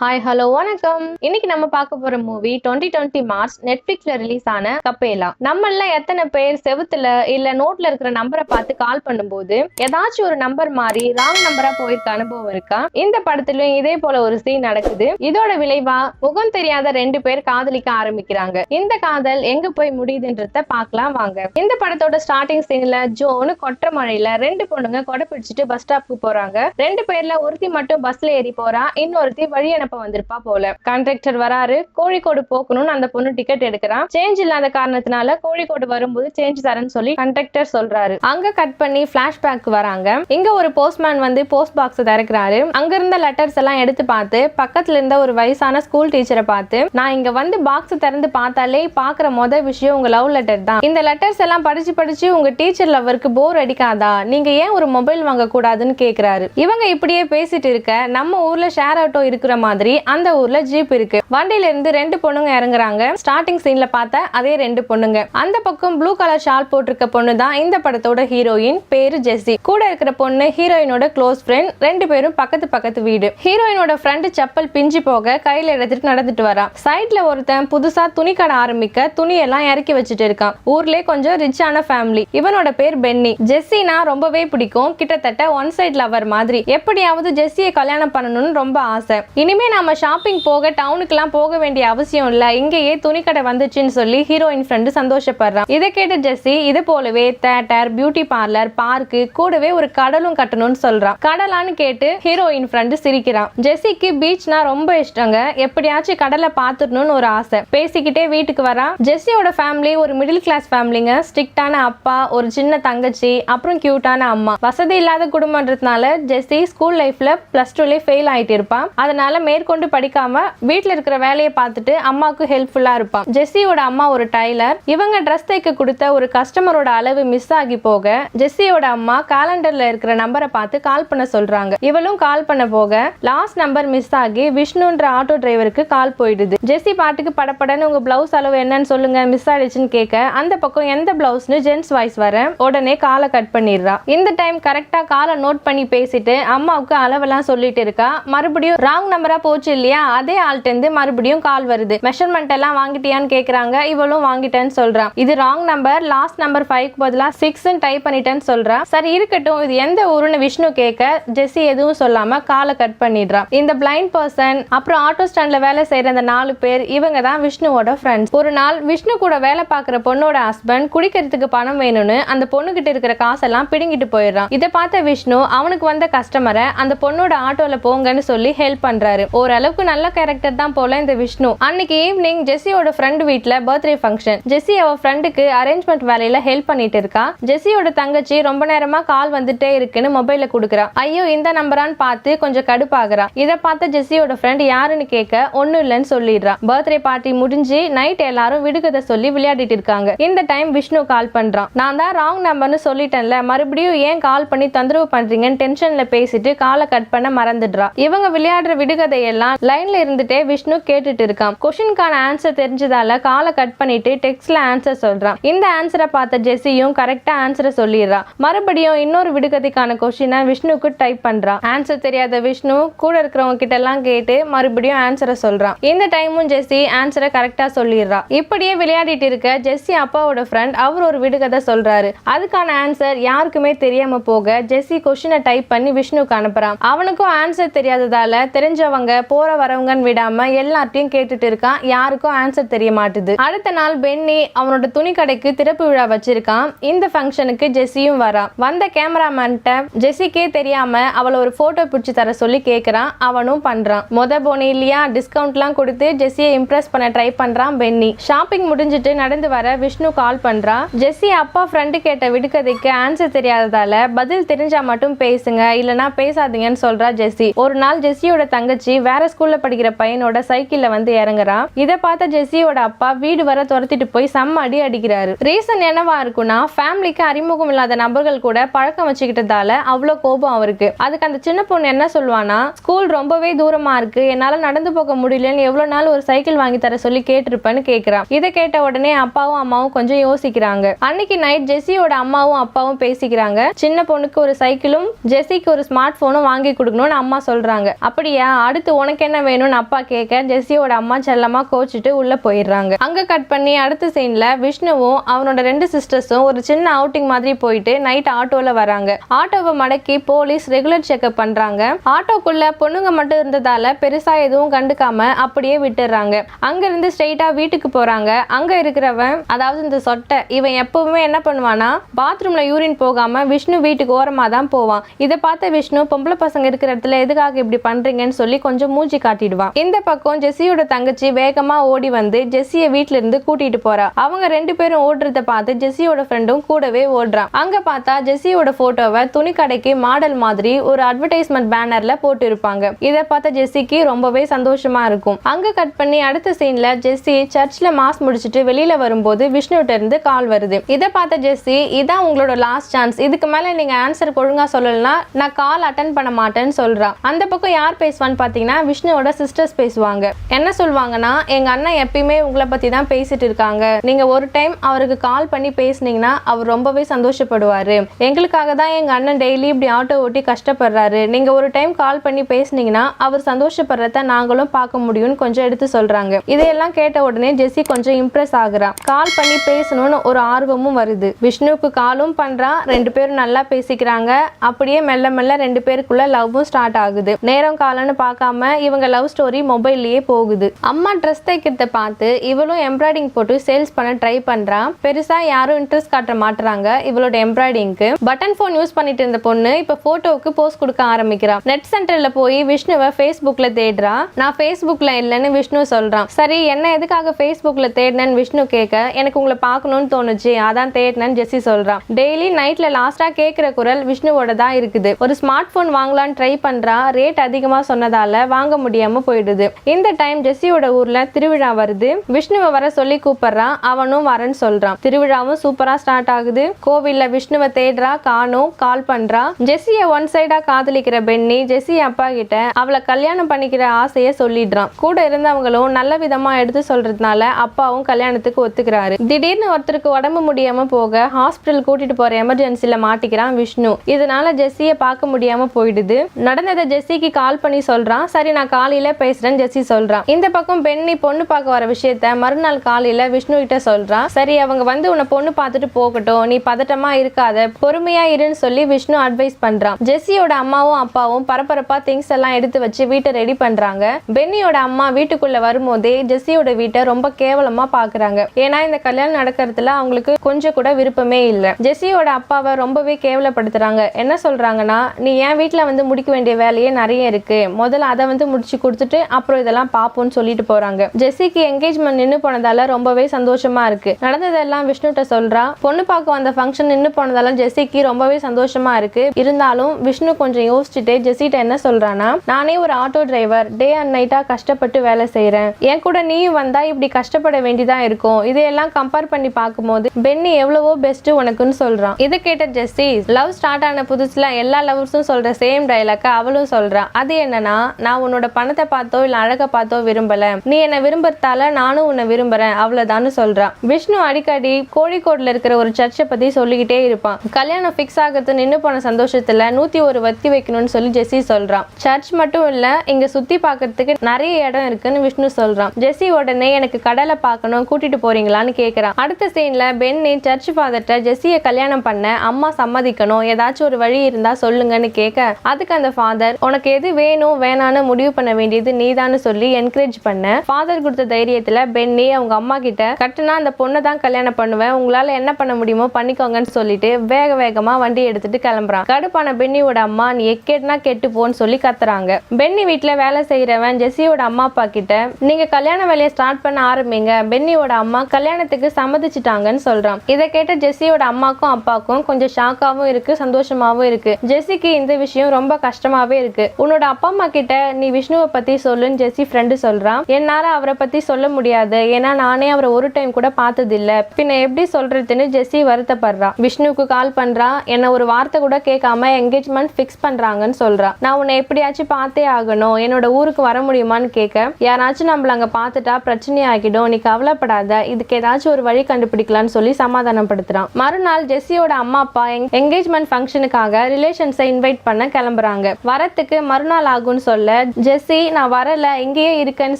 Hi hello வணக்கம். இன்னைக்கு நம்ம பார்க்க போற மூவி டுவெண்ட்டி டுவெண்ட்டி மார்ச் நெட்ஃபிளிக்ஸ்ல ரிலீஸ் ஆன கப்பேலா. நம்மள எத்தனை பேர் செவுத்துல இல்ல நோட்ல இருக்கிற நம்பரை பார்த்து கால் பண்ணும்போது ஏதாச்சும் ஒரு நம்பர் மாறி ராங் நம்பரா போயிருக்க அனுபவம் இருக்கா? இந்த படத்துலயும் இதே போல ஒரு சீன் நடக்குது. இதோட விளைவா முகம் தெரியாத ரெண்டு பேர் காதலிக்க ஆரம்பிக்கிறாங்க. இந்த காதல் எங்க போய் முடியுதுன்றத பாக்கலாம் வாங்க. இந்த படத்தோட ஸ்டார்டிங் சீன்ல ஜோனு கொற்ற மழையில ரெண்டு பொண்ணுங்க கொடை பிடிச்சிட்டு பஸ் ஸ்டாப்க்கு போறாங்க. ரெண்டு பேர்ல ஒருத்தி மட்டும் பஸ்ல ஏறி போறா. இன்னொருத்தி வழி அப்ப வந்திருப்பா போல. கண்டக்டர் வராரு கோழிக்கோடு போகணும்னு அந்த பொண்ணு டிக்கெட் எடுக்கிறான். சேஞ்ச் இல்லாத காரணத்தினால கோழிக்கோடு வரும்போது சேஞ்ச் தரேன்னு சொல்லி கண்டக்டர் சொல்றாரு. அங்க கட் பண்ணி பிளாஷ்பேக் வராங்க. இங்க ஒரு போஸ்ட்மேன் வந்து போஸ்ட் பாக்ஸ் திறக்கிறாரு. அங்க இருந்த லெட்டர்ஸ் எல்லாம் எடுத்து பார்த்து பக்கத்துல இருந்த ஒரு வயசான ஸ்கூல் டீச்சரை பார்த்து நான் இங்க வந்து பாக்ஸ் திறந்து பார்த்தாலே பாக்குற முத விஷயம் உங்க லவ் லெட்டர் தான். இந்த லெட்டர்ஸ் எல்லாம் படிச்சு படிச்சு உங்க டீச்சர் லவருக்கு போர் அடிக்காதா? நீங்க ஏன் ஒரு மொபைல் வாங்க கூடாதுன்னு கேக்குறாரு. இவங்க இப்படியே பேசிட்டு இருக்க நம்ம ஊர்ல ஷேர் ஆட்டோ இருக்கிற மாதிரி அந்த ஊர்ல ஜீப் இருக்கு. வண்டியில இருந்து ரெண்டு பொண்ணுங்க இறங்குறாங்க. ஸ்டார்டிங் சீன்ல பார்த்த அதே ரெண்டு பொண்ணுங்க. அந்த பக்கம் ப்ளூ கலர் ஷால் போட்டிருக்க பொண்ணு தான் இந்த படத்தோட ஹீரோயின் பேரு ஜெஸ்ஸி. கூட இருக்கிற பொண்ணு ஹீரோயினோட க்ளோஸ் ஃப்ரெண்ட். ரெண்டு பேரும் பக்கத்து பக்கத்து வீடு. ஹீரோயினோட ஃப்ரெண்டு செப்பல் பிஞ்சு போக கையில எடுத்துட்டு நடந்துட்டு வரா. சைட்ல ஒருத்தன் புதுசா துணி கடை ஆரம்பிக்க துணியெல்லாம் இறக்கி வச்சுட்டு இருக்கான். ஊர்லயே கொஞ்சம் ரிச்சான ஃபேமிலி இவனோட பேர் பென்னி. ஜெஸ்ஸினா ரொம்பவே பிடிக்கும். கிட்டத்தட்ட ஒன் சைட் லவர் மாதிரி. எப்படியாவது ஜெஸ்ஸியை கல்யாணம் பண்ணணும்னு ரொம்ப ஆசை. இனிமே நம்ம ஷாப்பிங் போக டவுனுக்குலாம் போக வேண்டிய அவசியம் இல்ல. இங்கேயே துணிக்கடை வந்துச்சுன்னு சொல்லி ஹீரோயின் ஃப்ரெண்டு சந்தோஷப்படுறான். இதை கேட்ட ஜெஸ்ஸி இது போலவே தேட்டர் பியூட்டி பார்லர் பார்க்கு கூடவே ஒரு கடலும் கட்டணும்னு சொல்றான். கடலான்னு கேட்டு ஹீரோயின் ஃப்ரெண்டு சிரிக்கிறான். ஜெஸ்ஸிக்கு பீச்னா ரொம்ப இஷ்டங்க. எப்படியாச்சும் கடலை பார்த்துடணும்னு ஒரு ஆசை. பேசிக்கிட்டே வீட்டுக்கு வரா ஜெஸ்ஸியோட ஃபேமிலி ஒரு மிடில் கிளாஸ் ஃபேமிலிங்க ஸ்ட்ரிக்டான அப்பா ஒரு சின்ன தங்கச்சி அப்புறம் கியூட்டான அம்மா. வசதி இல்லாத குடும்பன்றதுனால ஜெஸ்ஸி ஸ்கூல் லைஃப்ல பிளஸ் டூலே ஃபெயில் ஆயிட்டு இருப்பான். அதனால மேற்கொண்டு படிக்காம வீட்டில் இருக்கிற வேலையை பார்த்துட்டு அம்மாவுக்கு ஹெல்ப்ஃபுல்லா இருப்பான். ஜெஸ்ஸியோட அம்மா ஒரு டைலர். இவங்க ட்ரெஸ் தைக்க கொடுத்த ஒரு கஸ்டமரோட அளவு மிஸ் ஆகி போக ஜெஸ்ஸியோட அம்மா காலண்டர்ல இருக்கிற நம்பரை பார்த்து கால் பண்ண சொல்றாங்க. இவளும் கால் பண்ண போக லாஸ்ட் நம்பர் மிஸ் ஆகி விஷ்ணுன்ற ஆட்டோ டிரைவருக்கு கால் போயிடுது. ஜெஸ்ஸி பாட்டுக்கு படப்படன்னு உங்க பிளவுஸ் அளவு என்னன்னு சொல்லுங்க மிஸ் ஆயிடுச்சுன்னு கேட்க அந்த பக்கம் எந்த பிளவுஸ்னு ஜென்ஸ் வாய்ஸ் வர உடனே காலை கட் பண்ணிடுறா. இந்த டைம் கரெக்டா காலை நோட் பண்ணி பேசிட்டு அம்மாவுக்கு அளவெல்லாம் சொல்லிட்டு இருக்கா. மறுபடியும் ராங் நம்பரா போச்சு இல்லையா? அதே ஆள்கிட்ட மறுபடியும் கால் வருது. மெஷர்மெண்ட் எல்லாம் வாங்கிட்டியான்னு கேக்குறாங்க. இவளும் வாங்கிட்டேன்னு சொல்றான். இது ராங் நம்பர் லாஸ்ட் நம்பர் ஃபைவ்க்கு பதிலாக சிக்ஸ் டைப் பண்ணிட்டேன்னு சொல்கிறான் சரி இருக்கட்டும். இது எந்த ஊருன்னு விஷ்ணு கேட்க ஜெஸ்ஸி எதுவும் சொல்லாம காலை கட் பண்ணிடுறான். இந்த பிளைண்ட் பர்சன் அப்புறம் ஆட்டோ ஸ்டாண்ட்ல வேலை செய்யற அந்த நாலு பேர் இவங்க தான் விஷ்ணுவோட ஃப்ரெண்ட்ஸ் ஒரு நாள் விஷ்ணு கூட வேலை பார்க்குற பொண்ணோட ஹஸ்பண்ட் குடிக்கிறதுக்கு பணம் வேணும்னு அந்த பொண்ணுகிட்ட இருக்கிற காசெல்லாம் பிடுங்கிட்டு போயிடுறான். இதை பார்த்த விஷ்ணு அவனுக்கு வந்த கஸ்டமரை அந்த பொண்ணோட ஆட்டோல போங்கன்னு சொல்லி ஹெல்ப் பண்றாரு. ஓரளவுக்கு நல்ல கேரக்டர் தான் போல இந்த விஷ்ணு. அன்னைக்கு ஈவினிங் ஜெஸ்ஸியோட ஃப்ரெண்ட் வீட்ல பர்த்டே ஃபங்க்ஷன் ஜெஸ்ஸி அவ ஃப்ரெண்டுக்கு அரேஞ்ச்மெண்ட் வேலையில ஹெல்ப் பண்ணிட்டு இருக்கா. ஜெஸ்ஸியோட தங்கச்சி ரொம்ப நேரமா கால் வந்துட்டே இருக்குன்னு மொபைல கொடுக்குறா. ஐயோ இந்த நம்பரான்னு பார்த்து கொஞ்சம் கடுப்பாகிறா. இதை பார்த்த ஜெஸ்ஸியோட ஃப்ரெண்ட் யாருன்னு கேட்க ஒன்னும் இல்லைன்னு சொல்லிடுறா. பர்த்டே பார்ட்டி முடிஞ்சு நைட் எல்லாரும் விடுகதை சொல்லி விளையாடிட்டு இருக்காங்க. இந்த டைம் விஷ்ணு கால் பண்றான். நான் தான் ராங் நம்பர்னு சொல்லிட்டேன்ல மறுபடியும் ஏன் கால் பண்ணி தொந்தரவு பண்றீங்கன்னு டென்ஷன்ல பேசிட்டு காலை கட் பண்ண மறந்துடுறா. இவங்க விளையாடுற விடுகதை விடுகதையெல்லாம் லைன்ல இருந்துட்டே விஷ்ணு கேட்டுட்டு இருக்கான். கொஷினுக்கான ஆன்சர் தெரிஞ்சதால காலை கட் பண்ணிட்டு டெக்ஸ்ட்ல ஆன்சர் சொல்றான். இந்த ஆன்சரை பார்த்த ஜெஸ்ஸியும் கரெக்டா ஆன்சரை சொல்லிடுறான் மறுபடியும் இன்னொரு விடுகதைக்கான கொஷினை விஷ்ணுக்கு டைப் பண்றான் ஆன்சர் தெரியாத விஷ்ணு கூட இருக்கிறவங்க கிட்ட எல்லாம் கேட்டு மறுபடியும் ஆன்சரை சொல்றான். இந்த டைமும் ஜெஸ்ஸி ஆன்சரை கரெக்டா சொல்லிடுறா. இப்படியே விளையாடிட்டு இருக்க ஜெஸ்ஸி அப்பாவோட ஃப்ரெண்ட் அவர் ஒரு விடுகதை சொல்றாரு. அதுக்கான ஆன்சர் யாருக்குமே தெரியாம போக ஜெஸ்ஸி கொஷினை டைப் பண்ணி விஷ்ணுக்கு அனுப்புறான். அவனுக்கும் ஆன்சர் தெரியாததால தெரிஞ்சவங்க போற வரவங்கன்னு விடாம எல்லார்ட்டையும் கேட்டுட்டு இருக்கான் யாருக்கும் ஆன்சர் தெரிய மாட்டுது. அடுத்த நாள் பென்னி அவனோட துணி கடைக்கு திறப்பு விழா வச்சிருக்கான். இந்த ஃபங்க்ஷனுக்கு ஜெஸ்ஸியும் வரான் வந்த கேமராமேன்ட்ட ஜெஸ்ஸிக்கே தெரியாம அவளை ஒரு போட்டோ பிடிச்சு தர சொல்லி கேட்கறான் அவனும் பண்றான். மொத போனி இல்லையா டிஸ்கவுண்ட்லாம் கொடுத்து ஜெஸ்ஸியை இம்ப்ரெஸ் பண்ண ட்ரை பண்றான் பென்னி ஷாப்பிங் முடிஞ்சிட்டு நடந்து வர விஷ்ணு கால் பண்றான் ஜெஸ்ஸி அப்பா ஃப்ரெண்டு கேட்ட விடுகதைக்கு ஆன்சர் தெரியாததால பதில் தெரிஞ்சா மட்டும் பேசுங்க இல்லனா பேசாதீங்கன்னு சொல்றா ஜெஸ்ஸி. ஒரு நாள் ஜெஸ்ஸியோட தங்கச்சி வேற ஸ்கூல்ல படிக்கிற பையனோட சைக்கிள்ல வந்து இறங்குறான். இதை பார்த்த ஜெஸ்ஸியோட அப்பா வீடு வர துரத்திட்டு போய் செம்ம அடி அடிக்கிறாரு. ரீசன் என்னவா இருக்கும்னா ஃபேமிலிக்கு அறிமுகம் இல்லாத நபர்கள் கூட பழக்கம் வச்சுக்கிட்டதால அவ்வளோ கோபம் அவருக்கு. அதுக்கு அந்த சின்ன பொண்ணு என்ன சொல்லுவானா ஸ்கூல் ரொம்பவே தூரமா இருக்கு. என்னால நடந்து போக முடியலன்னு எவ்வளவு நாள் ஒரு சைக்கிள் வாங்கி தர சொல்லி கேட்டிருப்பேன்னு கேக்குறான். இதை கேட்ட உடனே அப்பாவும் அம்மாவும் கொஞ்சம் யோசிக்கிறாங்க. அன்னைக்கு நைட் ஜெஸ்ஸியோட அம்மாவும் அப்பாவும் பேசிக்கிறாங்க. சின்ன பொண்ணுக்கு ஒரு சைக்கிளும் ஜெஸ்ஸிக்கு ஒரு ஸ்மார்ட் போனும் வாங்கி கொடுக்கணும்னு அம்மா சொல்றாங்க. அப்படியா? அடுத்த அடுத்து உனக்கு என்ன வேணும்னு அப்பா கேட்க ஜெஸ்ஸியோட அம்மா செல்லமா கோச்சிட்டு உள்ள போயிடுறாங்க. அங்க கட் பண்ணி அடுத்த சீன்ல விஷ்ணுவும் அவனோட ரெண்டு சிஸ்டர்ஸும் ஒரு சின்ன அவுட்டிங் மாதிரி போயிட்டு நைட் ஆட்டோல வராங்க. ஆட்டோவை மடக்கி போலீஸ் ரெகுலர் செக்அப் பண்றாங்க. ஆட்டோக்குள்ள பொண்ணுங்க மட்டும் இருந்ததால பெருசா எதுவும் கண்டுக்காம அப்படியே விட்டுறாங்க அங்க இருந்து ஸ்ட்ரெயிட்டா வீட்டுக்கு போறாங்க. அங்க இருக்கிறவன் அதாவது இந்த சொட்டை இவன் எப்பவுமே என்ன பண்ணுவானா பாத்ரூம்ல யூரின் போகாம விஷ்ணு வீட்டுக்கு ஓரமா தான் போவான். இதை பார்த்த விஷ்ணு பொம்பளை பசங்க இருக்கிற இடத்துல எதுக்காக இப்படி பண்றீங்கன்னு சொல்லி கொஞ்சம் கொஞ்சம் மூஞ்சி காட்டிடுவான் இந்த பக்கம் ஜெஸ்ஸியோட தங்கச்சி வேகமா ஓடி வந்து ஜெஸ்ஸிய வீட்ல இருந்து கூட்டிட்டு போறா. அவங்க ரெண்டு பேரும் ஓடுறத பார்த்து ஜெஸ்ஸியோட ஃப்ரெண்டும் கூடவே ஓடுறான். அங்க பார்த்தா ஜெஸ்ஸியோட போட்டோவை துணி கடைக்கு மாடல் மாதிரி ஒரு அட்வர்டைஸ்மெண்ட் பேனர்ல போட்டு இருப்பாங்க இதை பார்த்த ஜெஸ்ஸிக்கு ரொம்பவே சந்தோஷமா இருக்கும். அங்க கட் பண்ணி அடுத்த சீன்ல ஜெஸ்ஸி சர்ச்ல மாஸ் முடிச்சிட்டு வெளியில வரும்போது விஷ்ணுகிட்ட இருந்து கால் வருது. இதை பார்த்த ஜெஸ்ஸி இதான் உங்களோட லாஸ்ட் சான்ஸ் இதுக்கு மேல நீங்க ஆன்சர் ஒழுங்கா சொல்லலைன்னா நான் கால் அட்டன் பண்ண மாட்டேன்னு சொல்றான் அந்த பக்கம் யார் பேசுவான்னு பாத்தீங்கன்னா விஷ்ணுவோட சிஸ்டர்ஸ் பேசுவாங்க. என்ன சொல்லுவாங்கன்னா எங்க அண்ணன் எப்பயுமே உங்களை பத்தி தான் பேசிட்டு இருக்காங்க. நீங்க ஒரு டைம் அவருக்கு கால் பண்ணி பேசுனீங்கன்னா அவர் ரொம்பவே சந்தோஷப்படுவாரு. எங்களுக்காக தான் எங்க அண்ணன் டெய்லி இப்படி ஆட்டோ ஓட்டி கஷ்டப்படுறாரு. நீங்க ஒரு டைம் கால் பண்ணி பேசுனீங்கன்னா அவர் சந்தோஷப்படுறத நாங்களும் பார்க்க முடியும்னு கொஞ்சம் எடுத்து சொல்றாங்க. இதையெல்லாம் கேட்ட உடனே ஜெஸ்ஸி கொஞ்சம் இம்ப்ரெஸ் ஆகுறான் கால் பண்ணி பேசணும்னு ஒரு ஆர்வமும் வருது. விஷ்ணுவுக்கு காலும் பண்றான் ரெண்டு பேரும் நல்லா பேசிக்கிறாங்க. அப்படியே மெல்ல மெல்ல ரெண்டு பேருக்குள்ள லவ்வும் ஸ்டார்ட் ஆகுது. நேரம் காலம்னு பார்க்காம இவங்க லவ் ஸ்டோரி மொபைல்லயே போகுது. அம்மா ட்ரெஸ் தைக்கிறத பார்த்து இவளும் எம்ப்ராய்டிங் போட்டு சேல்ஸ் பண்ண ட்ரை பண்ணுறான் பெருசா யாரும் இன்ட்ரெஸ்ட் காட்ட மாட்டுறாங்க இவளோட எம்ப்ராய்டிங்க்கு பட்டன் ஃபோன் யூஸ் பண்ணிட்டு இருந்த பொண்ணு இப்ப போட்டோவுக்கு போஸ்ட் கொடுக்க ஆரம்பிக்கிறான் நெட் சென்டர்ல போய் விஷ்ணுவை ஃபேஸ்புக்கில் தேடுறா. நான் ஃபேஸ்புக்கில் இல்லைன்னு விஷ்ணு சொல்றான். சரி என்ன எதுக்காக ஃபேஸ்புக்கில் தேடினேன்னு விஷ்ணு கேட்க எனக்கு உங்களை பார்க்கணும்னு தோணுச்சு அதான் தேடினேன்னு ஜெஸ்ஸி சொல்றான். டெய்லி நைட்ல லாஸ்டா கேட்கிற குரல் விஷ்ணுவோட தான் இருக்குது. ஒரு ஸ்மார்ட் போன் வாங்கலாம்னு ட்ரை பண்றா. ரேட் அதிகமா சொன்னதால வாங்க முடியாம போயிடுது. இந்த டைம் ஜெஸ்ஸியோட ஊர்ல திருவிழா வருது. விஷ்ணுவை வர சொல்லி கூப்பிடுறான் அவனும் வரேன்னு சொல்றான். திருவிழாவும் சூப்பரா ஸ்டார்ட் ஆகுது. கோவில்ல விஷ்ணுவை தேடுறா காணும் கால் பண்றா. ஜெஸ்ஸிய ஒன் சைடா காதலிக்கிற பென்னி ஜெஸ்ஸி அப்பா கிட்ட அவளை கல்யாணம் பண்ணிக்கிற ஆசைய சொல்லிடுறான். கூட இருந்தவங்களும் நல்ல விதமா எடுத்து சொல்றதுனால அப்பாவும் கல்யாணத்துக்கு ஒத்துக்கிறாரு. திடீர்னு ஒருத்தருக்கு உடம்பு முடியாம போக ஹாஸ்பிட்டல் கூட்டிட்டு போற எமர்ஜென்சில மாட்டிக்கிறான் விஷ்ணு. இதனால ஜெஸ்ஸிய பார்க்க முடியாம போயிடுது. நடந்ததை ஜெஸ்ஸிக்கு கால் பண்ணி சொல்றான். சரி நான் காலையில பேசுறேன் ஜெஸ்ஸி சொல்றான். இந்த பக்கம் பெண்ணி பொண்ணு பார்க்க வர விஷயத்த மறுநாள் காலையில விஷ்ணு கிட்ட சொல்றான். சரி அவங்க வந்து உன்னை பொண்ணு பார்த்துட்டு போகட்டும் நீ பதட்டமா இருக்காத பொறுமையா இருன்னு சொல்லி விஷ்ணு அட்வைஸ் பண்றான். ஜெஸ்ஸியோட அம்மாவும் அப்பாவும் பரபரப்பா திங்ஸ் எல்லாம் எடுத்து வச்சு வீட்டை ரெடி பண்றாங்க. பென்னியோட அம்மா வீட்டுக்குள்ள வரும்போதே ஜெஸ்ஸியோட வீட்டை ரொம்ப கேவலமா பாக்குறாங்க ஏன்னா இந்த கல்யாணம் நடக்கிறதுல அவங்களுக்கு கொஞ்சம் கூட விருப்பமே இல்லை. ஜெஸ்ஸியோட அப்பாவை ரொம்பவே கேவலப்படுத்துறாங்க. என்ன சொல்றாங்கன்னா நீ என் வீட்டுல வந்து முடிக்க வேண்டிய வேலையே நிறைய இருக்கு. முதல்ல அதை வந்து முடிச்சு கொடுத்துட்டு அப்புறம் இதெல்லாம் பார்ப்போம்னு சொல்லிட்டு போறாங்க. ஜெஸ்ஸிக்கு என்கேஜ்மெண்ட் நின்று போனதால ரொம்பவே சந்தோஷமா இருக்கு. நடந்ததெல்லாம் விஷ்ணுகிட்ட சொல்றா. பொண்ணு பார்க்க வந்த ஃபங்க்ஷன் நின்று போனதால ஜெஸ்ஸிக்கு ரொம்பவே சந்தோஷமா இருக்கு. இருந்தாலும் விஷ்ணு கொஞ்சம் யோசிச்சுட்டு ஜெஸ்ஸிட்ட என்ன சொல்றானா நானே ஒரு ஆட்டோ டிரைவர் டே அண்ட் நைட்டா கஷ்டப்பட்டு வேலை செய்யறேன் என் கூட நீயும் வந்தா இப்படி கஷ்டப்பட வேண்டிதான் இருக்கும். இதையெல்லாம் கம்பேர் பண்ணி பார்க்கும்போது பென்னி எவ்வளவோ பெஸ்ட் உனக்குன்னு சொல்றான் இதை கேட்ட ஜெஸ்ஸி லவ் ஸ்டார்ட் ஆன புதுசுல எல்லா லவர்ஸும் சொல்ற சேம் டைலாக்க அவளும் சொல்றான் அது என்னன்னா நான் உன்னோட பணத்தை பார்த்தோ இல்ல அழகை பார்த்தோ விரும்பல. நீ என்னை விரும்புறதால நானும் உன்னை விரும்புறேன் அவ்வளோதான்னு சொல்றான் விஷ்ணு அடிக்கடி கோழிக்கோட்ல இருக்கிற ஒரு சர்ச்சை பத்தி சொல்லிக்கிட்டே இருப்பான். கல்யாணம் ஃபிக்ஸ் ஆகிறது நின்று போன சந்தோஷத்துல நூத்தி ஒரு வத்தி வைக்கணும்னு சொல்லி ஜெஸ்ஸி சொல்றான் சர்ச் மட்டும் இல்ல இங்க சுத்தி பார்க்கறதுக்கு நிறைய இடம் இருக்குன்னு விஷ்ணு சொல்றான் ஜெஸ்ஸி உடனே எனக்கு கடலை பார்க்கணும் கூட்டிட்டு போறீங்களான்னு கேக்குறான் அடுத்த சீன்ல பென்னி சர்ச் ஃபாதர்ட்ட ஜெஸ்ஸிய கல்யாணம் பண்ண அம்மா சம்மதிக்கணும் ஏதாச்சும் ஒரு வழி இருந்தா சொல்லுங்கன்னு கேட்க அதுக்கு அந்த ஃபாதர் உனக்கு எது வேணும் வேணான்னு முடிவு பண்ண வேண்டியது நீதான்னு சொல்லி என்கரேஜ் பண்ண. ஃபாதர் கொடுத்த தைரியத்துல பென்னி அவங்க அம்மா கிட்ட கட்டுனா அந்த பொண்ணை தான் கல்யாணம் பண்ணுவேன். உங்களால என்ன பண்ண முடியுமோ பண்ணிக்கோங்கன்னு சொல்லிட்டு வேக வேகமா வண்டி எடுத்துட்டு கிளம்புறான். கடுப்பான பென்னியோட அம்மா நீ எக்கேட்னா கெட்டு போன்னு சொல்லி கத்துறாங்க. பென்னி வீட்டில் வேலை செய்யறவன் ஜெஸ்ஸியோட அம்மா அப்பா கிட்ட நீங்க கல்யாண வேலையை ஸ்டார்ட் பண்ண ஆரம்பிங்க. பென்னியோட அம்மா கல்யாணத்துக்கு சம்மதிச்சிட்டாங்கன்னு சொல்றான். இதை கேட்ட ஜெஸ்ஸியோட அம்மாக்கும் அப்பாக்கும் கொஞ்சம் ஷாக்காவும் இருக்கு சந்தோஷமாவும் இருக்கு. ஜெஸ்ஸிக்கு இந்த விஷயம் ரொம்ப கஷ்டமாவே இருக்கு. உன்னோட அப்பா அம்மா கிட்ட நீ விஷ்ணுவை பத்தி சொல்லுன்னு ஜெஸ்ஸி ஃப்ரெண்டு சொல்றான். என்னால அவரை பத்தி சொல்ல முடியாது. ஏன்னா நானே அவரை ஒரு டைம் கூட பார்த்தது இல்ல பின்ன எப்படி சொல்றதுன்னு ஜெஸ்ஸி வருத்தப்படுறான் விஷ்ணுவுக்கு கால் பண்றா. என்ன ஒரு வார்த்தை கூட கேட்காம என்கேஜ்மெண்ட் ஃபிக்ஸ் பண்றாங்கன்னு சொல்கிறான் நான் உன்னை எப்படியாச்சும் பார்த்தே ஆகணும். என்னோட ஊருக்கு வர முடியுமான்னு கேட்க யாராச்சும் நம்மள அங்க பார்த்துட்டா பிரச்சனை ஆகிடும் நீ கவலைப்படாத. இதுக்கு ஏதாச்சும் ஒரு வழி கண்டுபிடிக்கலான்னு சொல்லி சமாதானப்படுத்துறான். மறுநாள் ஜெஸ்ஸியோட அம்மா அப்பா என்கேஜ்மெண்ட் ஃபங்க்ஷனுக்காக ரிலேஷன்ஸை இன்வைட் பண்ண கிளம்புறாங்க. வரத்துக்கு மறுநாள் ஆகும்னு சொல்ல ஜெஸ்ஸி நான் வரல இங்கேயே இருக்கேன்னு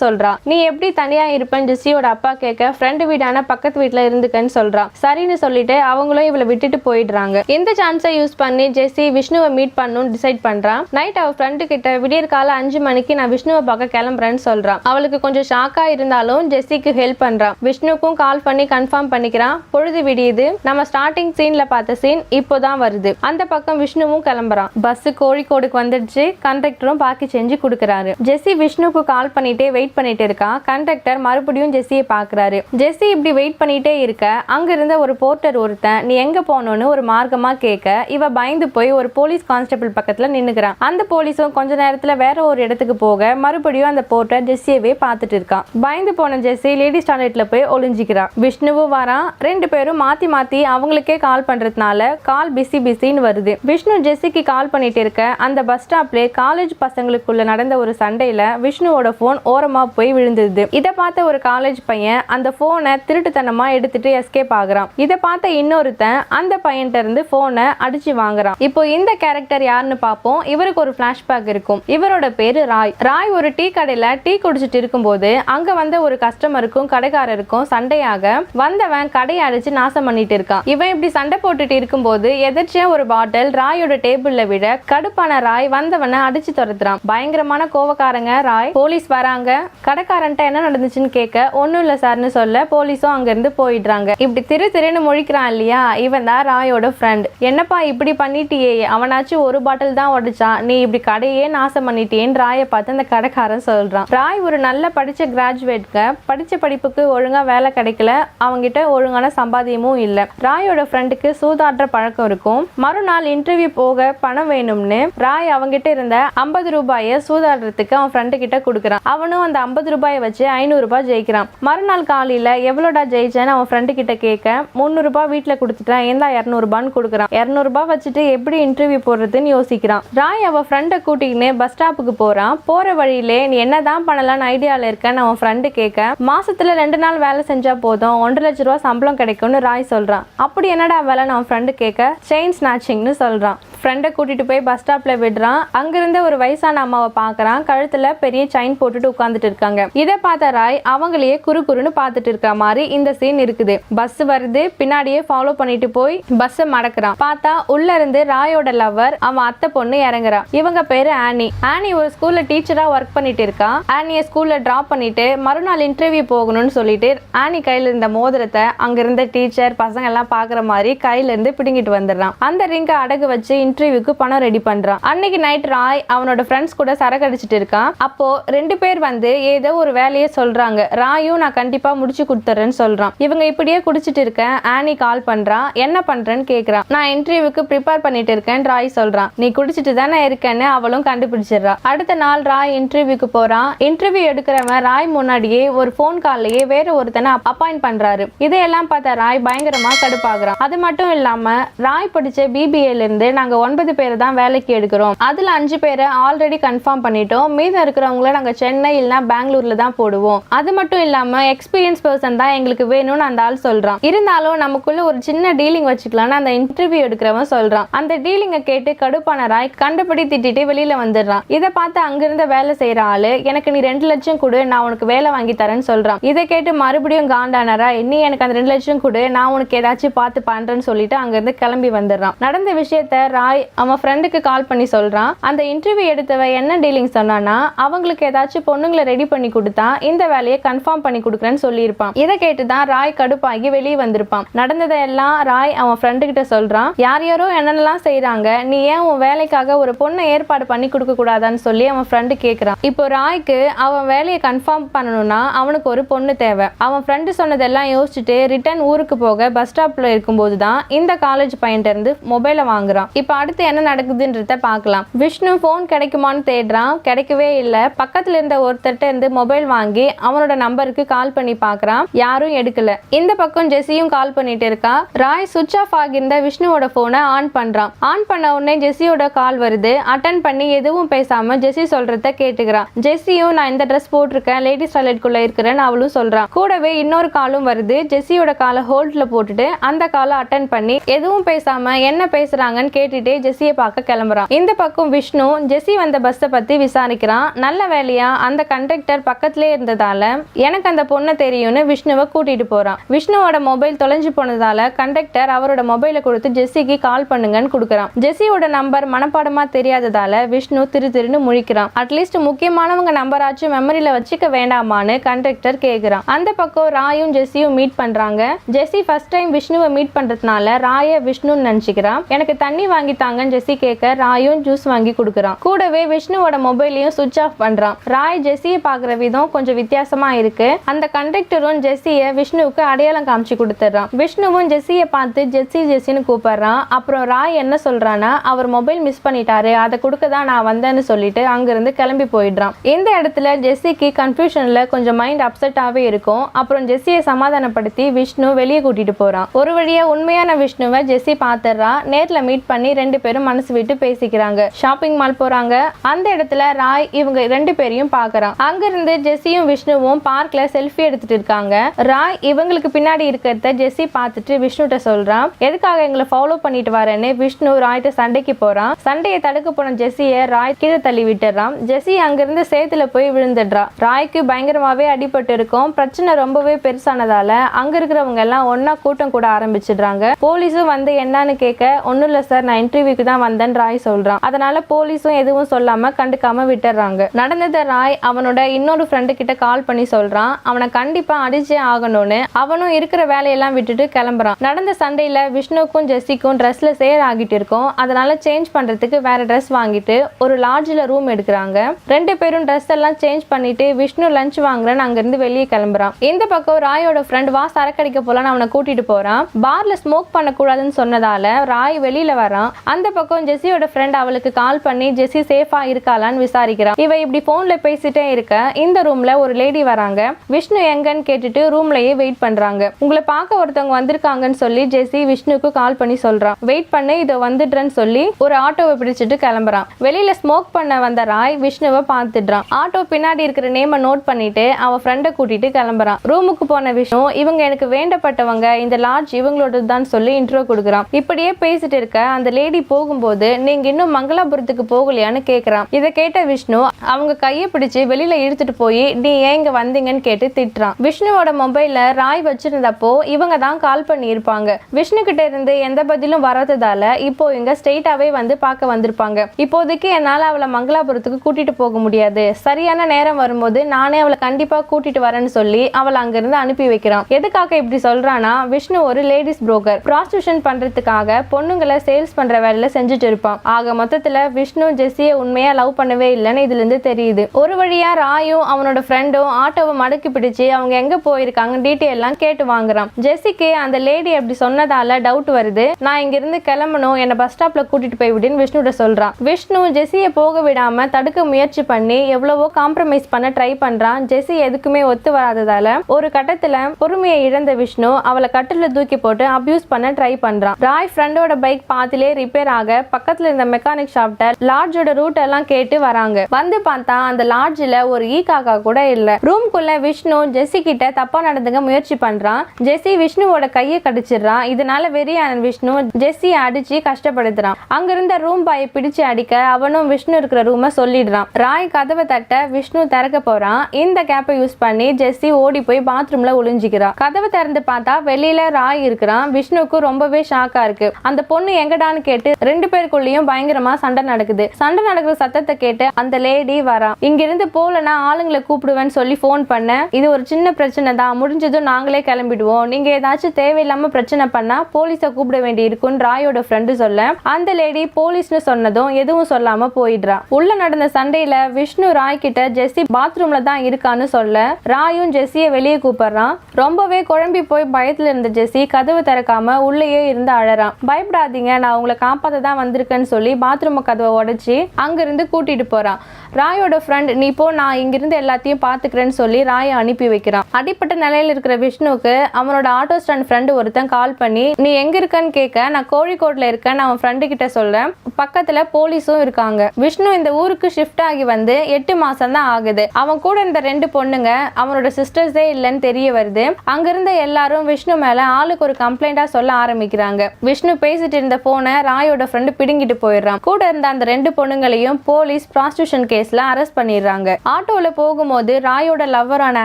சொல்றா. நீ எப்படி தனியா இருப்பேன்னு ஜெஸ்ஸியோட அப்பா கேட்க ஃப்ரெண்டு வீடான பக்கத்து வீட்டுல இருந்துக்கன்னு சொல்றான் சரின்னு சொல்லிட்டு அவங்களும் இவளை விட்டுட்டு போயிடுறாங்க. இந்த சான்ஸை யூஸ் பண்ணி ஜெஸ்ஸி விஷ்ணுவை மீட் பண்ணணும்னு டிசைட் பண்றான் நைட் அவ ஃப்ரெண்டு கிட்ட விடியற் கால அஞ்சு மணிக்கு நான் விஷ்ணுவை பார்க்க கிளம்புறேன்னு சொல்றான் அவளுக்கு கொஞ்சம் ஷாக்கா இருந்தாலும் ஜெஸ்ஸிக்கு ஹெல்ப் பண்றான் விஷ்ணுக்கும் கால் பண்ணி கன்ஃபார்ம் பண்ணிக்கிறான் பொழுது விடியுது. நம்ம ஸ்டார்டிங் சீன்ல பார்த்த சீன் இப்போதான் வருது. அந்த பக்கம் விஷ்ணுவும் கிளம்புறான் பஸ் கோழிக்கோடுக்கு வந்துடுச்சு. கண்டக்டரும் பாக்கி செஞ்சு கொடுக்குறாரு. ஜெஸ்ஸி விஷ்ணுக்கு கால் பண்ணிட்டே வெயிட் பண்ணிட்டு இருக்கா? கண்டக்டர் மறுபடியும் ஜெஸ்ஸியை பாக்குறாரு ஜெஸ்ஸி இப்படி வெயிட் பண்ணிட்டே இருக்க அங்க இருந்த ஒரு போர்ட்டர் ஒருத்தன் நீ எங்க போனோன்னு ஒரு மார்க்கமா கேட்க இவ பயந்து போய் ஒரு போலீஸ் கான்ஸ்டபிள் பக்கத்துல நின்னுக்கிறான் அந்த போலீஸும் கொஞ்ச நேரத்துல வேற ஒரு இடத்துக்கு போக மறுபடியும் அந்த போர்ட்டர் ஜெஸ்ஸியவே பார்த்துட்டு இருக்கான் பயந்து போன ஜெஸ்ஸி லேடிஸ் டாய்லெட்ல போய் ஒளிஞ்சிக்கிறான் விஷ்ணுவும் வரான் ரெண்டு பேரும் மாத்தி மாத்தி அவங்களுக்கே கால் பண்றதுனால கால் பிஸி பிஸின்னு வருது. விஷ்ணு ஜெஸ்ஸிக்கு கால் பண்ணிட்டு இருக்க அந்த பஸ் ஸ்டாப்ல காலேஜ் பசங்களுக்குள்ள நடந்த ஒரு சண்டையில விஷ்ணுவோட போன் ஓரமா போய் விழுந்தது. இதை பார்த்த ஒரு காலேஜ் பையன் அந்த போனை திருட்டுத்தனமா எடுத்துட்டு எஸ்கேப் ஆகுறான். இதை பார்த்த இன்னொருத்தன் அந்த பையன்கிட்ட இருந்து போனை அடிச்சு வாங்குறான். இப்போ இந்த கேரக்டர் யாருன்னு பார்ப்போம். இவருக்கு ஒரு பிளாஷ்பேக் இருக்கும். இவரோட பேரு ராய். ராய் ஒரு டீ கடையில டீ குடிச்சிட்டு இருக்கும்போது அங்க வந்த ஒரு கஸ்டமருக்கும் கடைக்காரருக்கும் சண்டையாக வந்தவன் கடையை அடிச்சு நாசம் பண்ணிட்டு இருக்கான். இவன் இப்படி சண்டை போட்டுட்டு இருக்கும்போது எதிர்ச்சியா ஒரு பாட்டில் ராயோட டேபிள்ல விட கடுப்பான ராய் வந்தவனை அடிச்சு துரத்துறான். பயங்கரமான கோவக்காரங்க ராய். போலீஸ் வராங்க. கடைக்காரன்ட்ட என்ன நடந்துச்சுன்னு கேட்க ஒண்ணும் இல்ல சார்னு சொல்ல போலீஸும் அங்க இருந்து போயிடுறாங்க. இப்படி திரு திருன்னு முழிக்கிறான் இல்லையா? இவன் தான் ராயோட ஃப்ரெண்ட் என்னப்பா இப்படி பண்ணிட்டியே? அவனாச்சும் ஒரு பாட்டில் தான் உடைச்சான். நீ இப்படி கடையே நாசம் பண்ணிட்டியேன்னு ராயை பார்த்து அந்த கடைக்காரன் சொல்றான். ராய் ஒரு நல்ல படிச்ச கிராஜுவேட்க படிச்ச படிப்புக்கு ஒழுங்கா வேலை கிடைக்கல. அவங்ககிட்ட ஒழுங்கான சம்பாத்தியமும் இல்ல. ராயோட ஃப்ரெண்டுக்கு சூதாடுற பழக்கம் இருக்கும். மறுநாள் இன்டர்வியூ போக பணம் வேணும்னு ராய் அவங்ககிட்ட இருந்த ஐம்பது ரூபாயை சூதாடுறதுக்கு அவன் ஃப்ரெண்டு கிட்ட கொடுக்குறான். அவனும் அந்த ஐம்பது ரூபாயை வச்சு ஐநூறு ரூபாய் ஜெயிக்கிறான். மறுநாள் காலையில எவ்வளோடா ஜெயிச்சேன்னு அவன் ஃப்ரெண்டு கிட்ட கேட்க முந்நூறு ரூபாய் வீட்டுல கொடுத்துட்டேன் ஏந்தா இரநூறுபான்னு கொடுக்குறான்? இரநூறுபா வச்சுட்டு எப்படி இன்டர்வியூ போடுறதுன்னு யோசிக்கிறான். ராய் அவன் ஃப்ரெண்டை கூட்டிக்கின்னு பஸ் ஸ்டாப்புக்கு போறான். போற வழியிலே நீ என்னதான் பண்ணலாம்னு ஐடியால இருக்கன்னு அவன் ஃப்ரெண்டு கேட்க மாசத்துல ரெண்டு நாள் வேலை செஞ்சா போதும் ஒன்றரை லட்ச ரூபா சம்பளம் கிடைக்கும்னு ராய் சொல்றான். அப்படி என்னடா வேலைன்னு அவன் ஃப்ரெண்டு கேட்க செயின் ஸ்நாச்சிங்னு சொல்றான். ஃப்ரெண்டை கூட்டிட்டு போய் பஸ் ஸ்டாப்ல விடுறான். அங்கிருந்த ஒரு வயசான அம்மாவை பார்க்குறான். கழுத்துல பெரிய செயின் போட்டுட்டு உட்காந்துட்டு இருக்காங்க. இதை பார்த்த ராய் அவங்களையே குறு குறுன்னு பார்த்துட்டு இருக்க மாதிரி இந்த சீன் இருக்குது. பஸ் வருது பின்னாடியே ஃபாலோ பண்ணிட்டு போய் பஸ்ஸை மடக்குறான். பார்த்தா உள்ள இருந்து ராயோட லவர் அவன் அத்தை பொண்ணு இறங்குறா. இவங்க பேரு ஆனி. ஆனி ஒரு ஸ்கூல்ல டீச்சரா ஒர்க் பண்ணிட்டு இருக்கா. ஆனிய ஸ்கூல்ல டிராப் பண்ணிட்டு மறுநாள் இன்டர்வியூ போகணும்னு சொல்லிட்டு ஆனி கையில இருந்த மோதிரத்தை அங்க இருந்த டீச்சர் பசங்க எல்லாம் பாக்குற மாதிரி கையில இருந்து பிடுங்கிட்டு வந்துடுறான். அந்த ரிங்கை அடகு வச்சு இன்டர்வியூக்கு பணம் ரெடி பண்றான். அன்னைக்கு நைட் ராய் அவனோட ஃப்ரெண்ட்ஸ் கூட சரக்கு அடிச்சிட்டு இருக்கான். அப்போ ரெண்டு பேர் வந்து ஏதோ ஒரு வேலையை சொல்றாங்க. ராயும் நான் கண்டிப்பா முடிச்சு கொடுத்துறேன்னு சொல்றான். இவங்க இப்படியே குடிச்சிட்டு இருக்கேன். ஆனி கால் பண்றான் என்ன பண்றேன்னு கேக்குறான் நான் இன்டர்வியூக்கு ப்ரிப்பேர் பண்ணிட்டு இருக்கேன் ராய் சொல்றான். நீ குடிச்சிட்டு தானே இருக்கேன்னு அவளும் கண்டுபிடிச்சிடுறா. அடுத்த நாள் ராய் இன்டர்வியூக்கு போறான். இன்டர்வியூ எடுக்கிறவன் ராய் முன்னாடியே ஒரு ஃபோன் கால்லயே வேற ஒருத்தனை அப்பாயிண்ட் பண்றாரு. இதையெல்லாம் பார்த்தா ராய் பயங்கரமா கடுப்பாகிறான். அது மட்டும் இல்லாம ராய் படிச்ச பிபிஏல இருந்து நாங்க ஒன்பது பேரை தான் வேலைக்கு எடுக்கிறோம். அதுல அஞ்சு பேரை ஆல்ரெடி கன்ஃபார்ம் பண்ணிட்டோம். மீதம் இருக்கிறவங்கள நாங்கள் சென்னை இல்லைனா பெங்களூர்ல தான் போடுவோம். அது மட்டும் இல்லாம எக்ஸ்பீரியன்ஸ் பர்சன் தான் எங்களுக்கு வேணும்னு அந்த ஆள் சொல்றான். இருந்தாலும் நமக்குள்ள ஒரு சின்ன டீலிங் வச்சுக்கலாம்னு அந்த இன்டர்வியூ எடுக்கிறவன் சொல்றான். அந்த டீலிங்கை கேட்டு கடுப்பான ராய் கண்டுபிடி திட்டிட்டு வெளியில வந்துடுறான். இதை பார்த்து அங்கிருந்து வேலை செய்யற ஆளு எனக்கு நீ ரெண்டு லட்சம் கொடு நான் உனக்கு வேலை வாங்கி தரேன்னு சொல்றான். இதை கேட்டு மறுபடியும் காண்டானரா நீ எனக்கு அந்த ரெண்டு லட்சம் கொடு நான் உனக்கு ஏதாச்சும் பார்த்து பண்றேன்னு சொல்லிட்டு அங்கிருந்து கிளம்பி வந்துடுறான். நடந்த விஷயத்த ராய் அவன் ஃப்ரெண்டுக்கு கால் பண்ணி சொல்றான். அந்த இன்டர்வியூ எடுத்தவ என்ன டீலிங் சொன்னான்னா அவங்களுக்கு ஏதாச்சும் பொண்ணுங்களை ரெடி பண்ணி கொடுத்தா இந்த வேலையை கன்ஃபார்ம் பண்ணி கொடுக்குறேன்னு சொல்லியிருப்பான். இதை கேட்டு தான் ராய் கடுப்பாகி வெளியே வந்திருப்பான். நடந்ததை எல்லாம் ராய் அவன் ஃப்ரெண்டு கிட்ட சொல்றான். யார் யாரோ என்னென்னலாம் செய்யறாங்க நீ ஏன் உன் வேலைக்காக ஒரு பொண்ணை ஏற்பாடு பண்ணி கொடுக்க கூடாதான்னு சொல்லி அவன் ஃப்ரெண்டு கேட்குறான் இப்போ ராய்க்கு அவன் வேலையை கன்ஃபார்ம் பண்ணணும்னா அவனுக்கு ஒரு பொண்ணு தேவை. அவன் ஃப்ரெண்டு சொன்னதெல்லாம் யோசிச்சுட்டு ரிட்டர்ன் ஊருக்கு போக பஸ் ஸ்டாப்ல இருக்கும்போது தான் இந்த காலேஜ் பையன்ட்ட இருந்து மொபைலை வாங்குறான். இப்போ அடுத்து என்ன நடக்குதுன்றத பார்க்கலாம். விஷ்ணு ஃபோன் கிடைக்குமான்னு தேடுறான். கிடைக்கவே இல்லை. பக்கத்துல இருந்த ஒருத்தர்ட்ட இருந்து மொபைல் வாங்கி அவனோட நம்பருக்கு கால் பண்ணி பார்க்குறான். யாரும் எடுக்கல. இந்த பக்கம் ஜெஸியும் கால் பண்ணிட்டு இருக்கா. ராய் சுவிட்ச் ஆஃப் ஆகியிருந்த விஷ்ணுவோட போனை ஆன் பண்றான். ஆன் பண்ண உடனே ஜெஸியோட கால் வருது. அட்டன் பண்ணி எதுவும் பேசாம ஜெஸி சொல்றத கேட்டுக்கிறான். ஜெஸியும் நான் இந்த ட்ரெஸ் போட்டிருக்கேன். லேடிஸ் டாய்லெட்குள்ள இருக்கிறேன்னு அவளும் சொல்றான். கூடவே இன்னொரு காலும் வருது. ஜெஸியோட காலை ஹோல்ட்ல போட்டுட்டு அந்த காலை அட்டன் பண்ணி எதுவும் பேசாம என்ன பேசுறாங்கன்னு கேட்டுட்டே ஜெஸியை பார்க்க கிளம்புறான். இந்த பக்கம் விஷ்ணு ஜெஸி வந்த பஸ்ஸை பற்றி விசாரிக்கிறான். நல்ல வேலையா? அந்த கண்டக்டர் பக்கத்திலே இருந்ததால எனக்கு அந்த பொண்ணை தெரியும்னு விஷ்ணுவை கூட்டிட்டு போறான். விஷ்ணுவோட மொபைல் தொலைஞ்சு போனதால கண்டக்டர் அவரோட மொபைலை கொடுத்து ஜெஸ்ஸிக்கு கால் பண்ணுங்கன்னு கொடுக்குறான். ஜெஸ்ஸியோட நம்பர் மனப்பாடமா தெரியாததால விஷ்ணு திரு திருன்னு முழிக்கிறான். அட்லீஸ்ட் முக்கியமானவங்க நம்பராச்சும் மெமரியில வச்சுக்க வேண்டாமான்னு கண்டக்டர் கேக்குறான். அந்த பக்கம் ராயும் ஜெஸ்ஸியும் மீட் பண்றாங்க. ஜெஸ்ஸி ஃபர்ஸ்ட் டைம் விஷ்ணுவை மீட் பண்றதுனால ராய விஷ்ணுன்னு நினைச்சுக்கிறான். எனக்கு தண்ணி வாங்கி தாங்கன்னு ஜெஸ்ஸி கேட்க ராயும் ஜூஸ் வாங்கி கொடுக்குறான். கூடவே விஷ்ணுவோட மொபைலையும் சுவிச் ஆஃப் பண்றான். ராய் ஜெஸ்ஸியை பார்க்குற விதம் கொஞ்சம் வித்தியாசமா இருக்கு. அந்த கண்டக்டரும் ஜெஸ்ஸியை விஷ்ணுவுக்கு அடையாளம் காமிச்சு கொடுத்துட்றான். விஷ்ணுவும் ஜெஸ்ஸியை பார்த்து ஜெஸ்ஸி ஜெஸ்ஸின்னு கூப்பிடுறான். அப்புறம் ராய் என்ன சொல்றான்னா அவர் மொபைல் மிஸ் பண்ணிட்டாரு. அதை கொடுக்க தான் நான் வந்தேன்னு சொல்லிட்டு அங்கிருந்து கிளம்பி போயிடுறான். இந்த இடத்துல ஜெஸ்ஸிக்கு கன்ஃபியூஷன்ல கொஞ்சம் மைண்ட் அப்செட்டாவே இருக்கும். அப்புறம் ஜெஸ்ஸியை சமாதானப்படுத்தி விஷ்ணு வெளியே கூட்டிட்டு போறான். ஒரு வழியா உண்மையான விஷ்ணுவை ஜெஸ்ஸி பாத்துறா நேர்ல மீட் பண்ணி ரெண்டு பேரும் மனசு விட்டு பேசிக்கிறாங்க. ஷாப்பிங் மால் போறாங்க. அந்த இடத்துல ராய் இவங்க ரெண்டு பேரையும் பாக்குறான் அங்கிருந்து ஜெஸ்ஸியும் விஷ்ணுவும் பார்க்ல செல்ஃபி எடுத்துட்டு இருக்காங்க. ராய் இவங்களுக்கு பின்னாடி இருக்கிறத ஜெஸ்ஸி பார்த்துட்டு விஷ்ணுகிட்ட சொல்றான். எதுக்காக எங்களை ஃபாலோ பண்ணிட்டு வரேன்னு? விஷ்ணு ராய்கிட்ட சண்டைக்கு போறான். சண்டையை தடுக்க போன ஜெஸ்ஸிய ராய் கீழே தள்ளி விட்டுறான். ஜெஸ்ஸி அங்கிருந்து சேத்துல போய் விழுந்துடுறா. ராய்க்கு பயங்கரமாவே அடிபட்டு இருக்கும். பிரச்சனை ரொம்பவே பெருசானதால அங்க இருக்கிறவங்க எல்லாம் ஒன்னா கூட்டம் கூட ஆரம்பிச்சிடுறாங்க. போலீஸும் வந்து என்னன்னு கேட்க ஒண்ணும் இல்ல சார் நான் இன்டர்வியூக்கு தான் வந்தேன் ராய் சொல்றான். அதனால போலீஸும் எதுவும் சொல்லாம கண்டுக்காம விட்டுறாங்க. நடந்ததை ராய் அவனோட இன்னொரு ஃப்ரெண்டு கிட்ட கால் பண்ணி சொல்றான். அவனை கண்டிப்பா அடிச்சே ஆகணும்னு அவனும் இருக்கிற வேலையெல்லாம் விட்டுட்டு கிளம்புறான். நடந்த சண்டையில விஷ்ணுக்கும் ஜெஸ்ஸிக்கும் ட்ரெஸ்ல சேர் ஆகிட்டு இருக்கும். அதனால சேஞ்ச் பண்றதுக்கு வேற ட்ரெஸ் வாங்கிட்டு ஒரு லாட்ஜில் ரூம் எடுக்கிறாங்க. ரெண்டு பேரும் ட்ரெஸ் எல்லாம் சேஞ்ச் பண்ணிட்டு விஷ்ணு லஞ்ச் வாங்குறேன்னு அங்கிருந்து வெளியே கிளம்புறான். இந்த பக்கம் ராயோட ஃப்ரெண்ட் வா சரக்கடிக்க போலான்னு அவனை கூட்டிட்டு போறான். பார்ல ஸ்மோக் பண்ணக்கூடாதுன்னு சொன்னதால ராய் வெளியில வரான் அந்த பக்கம் ஜெஸ்ஸியோட ஃப்ரெண்ட் அவளுக்கு கால் பண்ணி ஜெஸ்ஸி சேஃபா இருக்காளான்னு விசாரிக்கிறான். இவ இப்படி போன்ல பேசிட்டே இருக்க. இந்த ரூம்ல ஒரு லேடி வராங்க. விஷ்ணு எங்கன்னு கேட்டுட்டு ரூம்லயே வெயிட் பண்றாங்க. உங்களை பார்க்க ஒருத்தவங்க வந்திருக்காங்கன்னு சொல்லி ஜெசி விஷ்ணுக்கு கால் பண்ணி சொல்றான். வெயிட் பண்ணு இதை வந்துடுறேன்னு சொல்லி ஒரு ஆட்டோவை பிடிச்சிட்டு கிளம்புறான். வெளியில ஸ்மோக் பண்ண வந்த ராய் விஷ்ணுவை பார்த்துடுறான். ஆட்டோ பின்னாடி இருக்கிற நேம நோட் பண்ணிட்டு அவன் ஃப்ரெண்டை கூட்டிட்டு கிளம்புறான். ரூமுக்கு போன விஷ்ணு இவங்க எனக்கு வேண்டப்பட்டவங்க. இந்த லாட்ஜ் இவங்களோடது தான் சொல்லி இன்ட்ரோ கொடுக்குறான். இப்படியே பேசிட்டு இருக்க அந்த லேடி போகும்போது நீங்க இன்னும் மங்களாபுரத்துக்கு போகலையான்னு கேக்குறான். இதை கேட்ட விஷ்ணு அவங்க கையை பிடிச்சு வெளியில இழுத்துட்டு போய் நீ ஏன் இங்க வந்தீங்கன்னு கேட்டு திட்டுறான். விஷ்ணுவோட மொபைல்ல ராய் வச்சிருந்தப்போ இவங்க தான் கால் பண்ணி இருப்பாங்க விஷ்ணு கிட்ட இருந்து எந்த பதிலும் வராததால இப்போ இங்க ஸ்ட்ரெயிட்டாவே வந்து பார்க்க வந்திருப்பாங்க. இப்போதைக்கு என்னால அவளை மங்களாபுரத்துக்கு கூட்டிட்டு போக முடியாது. சரியான நேரம் வரும்போது நானே அவளை கண்டிப்பா கூட்டிட்டு வரேன்னு சொல்லி அவளை அங்கிருந்து அனுப்பி வைக்கிறான். எதுக்காக இப்படி சொல்றானா விஷ்ணு ஒரு லேடிஸ் புரோக்கர் ப்ராஸ்டியூஷன் பண்றதுக்காக பொண்ணுங்களை சேல்ஸ் பண்ற வேலையில செஞ்சுட்டு இருப்பான். ஆக மொத்தத்துல விஷ்ணு ஜெஸ்ஸியை உண்மையா லவ் பண்ணவே இல்லைன்னு இதுல இருந்து தெரியுது. ஒரு வழியா ராயும் அவனோட ஃப்ரெண்டும் ஆட்டோவை மடக்கி பிடிச்சு அவங்க எங்க போயிருக்காங்க டீட்டெயில் கேட்டு வாங்குறான். ஜெஸ்ஸிக்கு அந்த லேடி அப்படி சொன்னதால டவுட் வருது. நான் இங்கிருந்து கிளம்பணும் என்னை பஸ் ஸ்டாப்ல கூட்டிட்டு போய் விடுன்னு விஷ்ணுகிட்ட சொல்றான். விஷ்ணு ஜெஸியை போக விடாம தடுக்க முயற்சி பண்ணி எவ்வளவோ காம்ப்ரமைஸ் பண்ண ட்ரை பண்றான். ஜெஸ்ஸி எதுக்குமே ஒத்து வராததால ஒரு கட்டத்தில் பொறுமையை இழந்த விஷ்ணு அவளை கட்டில தூக்கி போட்டு அப்யூஸ் பண்ண ட்ரை பண்றான். ராய் ஃப்ரெண்டோட பைக் பாத்திலே ரிப்பேர் ஆக பக்கத்துல இருந்த மெக்கானிக் ஷாப்ட லார்ஜோட ரூட் எல்லாம் கேட்டு வராங்க. வந்து பார்த்தா அந்த லாட்ஜில் ஒரு ஈ காக்கா கூட இல்ல. ரூம்குள்ள விஷ்ணு ஜெஸ்ஸி கிட்ட தப்பா நடந்துக்க முயற்சி பண்றான். ஜெஸ்ஸி விஷ்ணுவோட கையை கடிச்சிடுறான். இதனால வெறியான விஷ்ணு ஜெஸ்ஸி அடிச்சு கஷ்டப்படுத்துறான். அங்க இருந்த ரூம் பாயை பிடிச்சு அடிக்க அவனும் விஷ்ணு இருக்கிற ரூமை சொல்லிடுறான். ராய் கதவை தட்ட விஷ்ணு திறக்க போறான். இந்த கேப்பை யூஸ் பண்ணி ஜெஸ்ஸி ஓடி போய் பாத்ரூம்ல ஒளிஞ்சிக்கிறான் கதவை திறந்து பார்த்தா வெளியில ராய் இருக்கிறான். விஷ்ணுக்கு ரொம்பவே ஷாக்கா இருக்கு. அந்த பொண்ணு எங்கடான்னு கேட்டு ரெண்டு பேருக்குள்ளேயும் பயங்கரமா சண்டை நடக்குது. சண்டை நடக்கிற சத்தத்தை கேட்டு அந்த லேடி வரா. இங்கிருந்து போலனா ஆளுங்களை கூப்பிடுவேன்னு சொல்லி ஃபோன் பண்ண. இது ஒரு சின்ன பிரச்சனை தான். முடிஞ்சதும் நாங்களே கிளம்பிடுவோம். நீங்க ஏதாச்சும் தேவையில்லாம பிரச்சனை பண்ணா போலீஸை கூப்பிட வேண்டி இருக்கும்னு ராயோட ஃப்ரெண்டு சொல்ல. அந்த லேடி போலீஸ்னு சொன்னதும் எதுவும் சொல்லாம போயிடுறா. உள்ள நடந்த சண்டையில விஷ்ணு ராய் கிட்ட ஜெஸ்ஸி பாத்ரூம்ல தான் இருக்கான்னு சொல்ல ராயும் ஜெஸ்ஸியை வெளியே கூப்பிடுறான். ரொம்பவே குழம்பி போய் பயத்துல இருந்த ஜெஸ்ஸி கதவு திறக்காம உள்ளேயே இருந்து அழறான். பயப்படாதீங்க நான் உங்களை காப்பாத்த தான் வந்திருக்கேன்னு சொல்லி பாத்ரூம் கதவை உடைச்சி அங்கிருந்து கூட்டிட்டு போறான். ராயோட ஃப்ரெண்ட் நீ போ நான் இங்கிருந்து எல்லாத்தையும் பாத்துக்கிறேன்னு சொல்லி ராயை அனுப்பி வைக்கிறான். அடிப்பட்ட நிலையில் இருக்கிற விஷ்ணுவுக்கு அவனோட ஆட்டோ ஸ்டாண்ட் ஃப்ரெண்டு ஒருத்தன் கால் பண்ணி நீ எங்க இருக்கன்னு கேட்க நான் கோழிக்கோட்ல இருக்கேன் அவன் ஃப்ரெண்டு கிட்ட சொல்றேன். பக்கத்துல போலீஸும் இருக்காங்க. விஷ்ணு இந்த ஊருக்கு ஷிஃப்ட் ஆகி வந்து எட்டு மாசம் தான் ஆகுது. அவன் கூட இருந்த ரெண்டு பொண்ணுங்க அவனோட சிஸ்டர்ஸே இல்லைன்னு தெரிய வருது. அங்கிருந்த எல்லாரும் விஷ்ணு மேல ஆளுக்கு ஒரு கம்ப்ளைண்டா சொல்ல ஆரம்பிக்கிறாங்க. விஷ்ணு பேசிட்டு இருந்த போனை ராயோட ஃப்ரெண்டு பிடுங்கிட்டு போயிடுறான். கூட இருந்த அந்த ரெண்டு பொண்ணுங்களையும் போலீஸ் போலீஸ் ப்ராஸ்டியூஷன் கேஸ்ல அரெஸ்ட் பண்ணிடுறாங்க. ஆட்டோல போகும்போது ராயோட லவ்வரான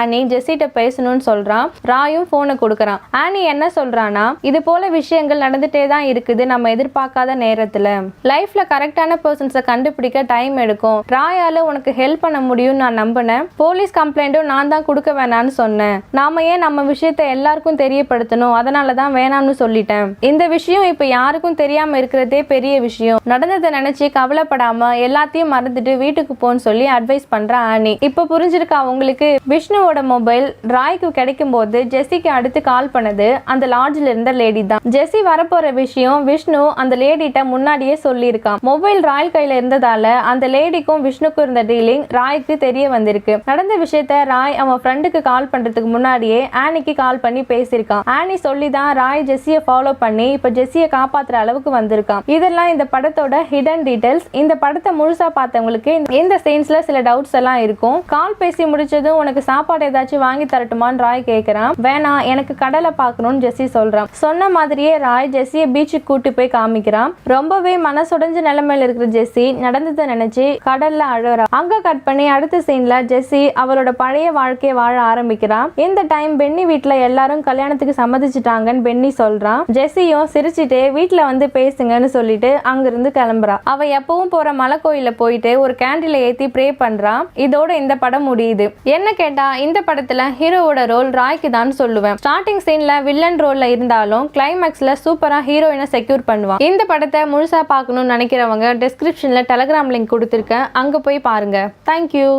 ஆனி ஜெஸ்ஸிட்ட பேசணும்னு சொல்றான். ராயும் போனை கொடுக்கறான். ஆனி என்ன சொல்றானா இது போல விஷயங்கள் நடந்துட்டே தான் இருக்குது நம்ம எதிர்பார்க்காத நேரத்துல. லைஃப்ல கரெக்டான பர்சன்ஸை கண்டுபிடிக்க டைம் எடுக்கும். ராயால உனக்கு ஹெல்ப் பண்ண முடியும்னு நான் நம்பினேன். போலீஸ் கம்ப்ளைண்ட்டும் நான் தான் கொடுக்க வேணாம்னு சொன்னேன். நாம ஏன் நம்ம விஷயத்தை எல்லாருக்கும் தெரியப்படுத்தணும்? அதனால தான் வேணாம்னு சொல்லிட்டேன். இந்த விஷயம் இப்ப யாருக்கும் தெரியாம இருக்கிறதே பெரிய விஷயம். நடந்ததை நினைச்சு கவலைப்படாம எல்லாத்தையும் மறந்துட்டு வீட்டுக்கு போன்னு சொல்லி அட்வைஸ் பண்ற ஆனி. இப்ப புரிஞ்சிருக்கா உங்களுக்கு விஷ்ணுவோட மொபைல் ராய்க்கு கிடைக்கும் போது ஜெஸ்ஸிக்கு அடுத்து கால் பண்ணது அந்த லாட்ஜ்ல இருந்த லேடி தான். ஜெஸ்ஸி வரப்போற விஷயம் விஷ்ணு அந்த லேடிட்ட முன்னாடியே சொல்லியிருக்கான். மொபைல் ராய் கையில இருந்ததால அந்த லேடிக்கும் விஷ்ணுக்கும் இருந்த டீலிங் ராய்க்கு தெரிய வந்திருக்கு. நடந்த விஷயத்த ராய் அவன் ஃப்ரெண்டுக்கு கால் பண்றதுக்கு முன்னாடியே ஆனிக்கு கால் பண்ணி பேசியிருக்கான். ஆனி சொல்லி தான் ராய் ஜெஸ்ஸியை ஃபாலோ பண்ணி இப்ப ஜெஸ்ஸியை காப்பாத்துற அளவுக்கு வந்திருக்கான். இதெல்லாம் இந்த படத்தோட ஹிடன் டீடைல்ஸ் இந்த படத்தை முழுசா பார்த்தவங்களுக்கு இந்த- இந்த சில டவுட்ஸ் எல்லாம் இருக்கும். கால் பேசி முடிச்சதும் உனக்கு சாப்பாடு ஏதாச்சும் வாங்கி தரட்டுமான்னு ராய் கேட்குறான் வேணாம் எனக்கு கடலை பார்க்கணும்னு ஜெஸ்ஸி சொல்றான். சொன்ன மாதிரியே ராய் ஜெஸ்ஸியை பீச்சுக்கு கூட்டி போய் காமிக்கிறான். ரொம்பவே மனசுடைஞ்ச நிலைமையில இருக்கிற ஜெஸ்ஸி நடந்ததை நினைச்சு கடல்ல அழுறா. அங்க கட் பண்ணி அடுத்த சீன்ல ஜெஸ்ஸி அவளோட பழைய வாழ்க்கையை வாழ ஆரம்பிக்கிறான். இந்த டைம் பென்னி வீட்ல எல்லாரும் கல்யாணத்துக்கு சம்மதிச்சிட்டாங்கன்னு பென்னி சொல்றான். ஜெஸ்ஸியும் சிரிச்சிட்டே வீட்ல வந்து பேசுங்கன்னு சொல்லிட்டு அங்கிருந்து கிளம்புறா. அவ எப்பவும் போற மலை கோயில போயிட்டு ஒரு கேண்டில ஏத்தி ப்ரே பண்ணுறான் இதோட இந்த படம் முடியுது. என்ன கேட்டா இந்த படத்துல ஹீரோவோட ரோல் ராய்க்கு தான் சொல்லுவேன். ஸ்டார்டிங் சீன்ல வில்லன் ரோல்ல இருந்தாலும் கிளைமேக்ஸ்ல சூப்பரா ஹீரோயினை செக்யூர் பண்ணுவான். இந்த படத்தை முழுசா பார்க்கணும்னு நினைக்கிறவங்க டிஸ்கிரிப்ஷன்ல டெலகிராம் லிங்க் கொடுத்துருக்கேன். அங்க போய் பாருங்க. தேங்க்யூ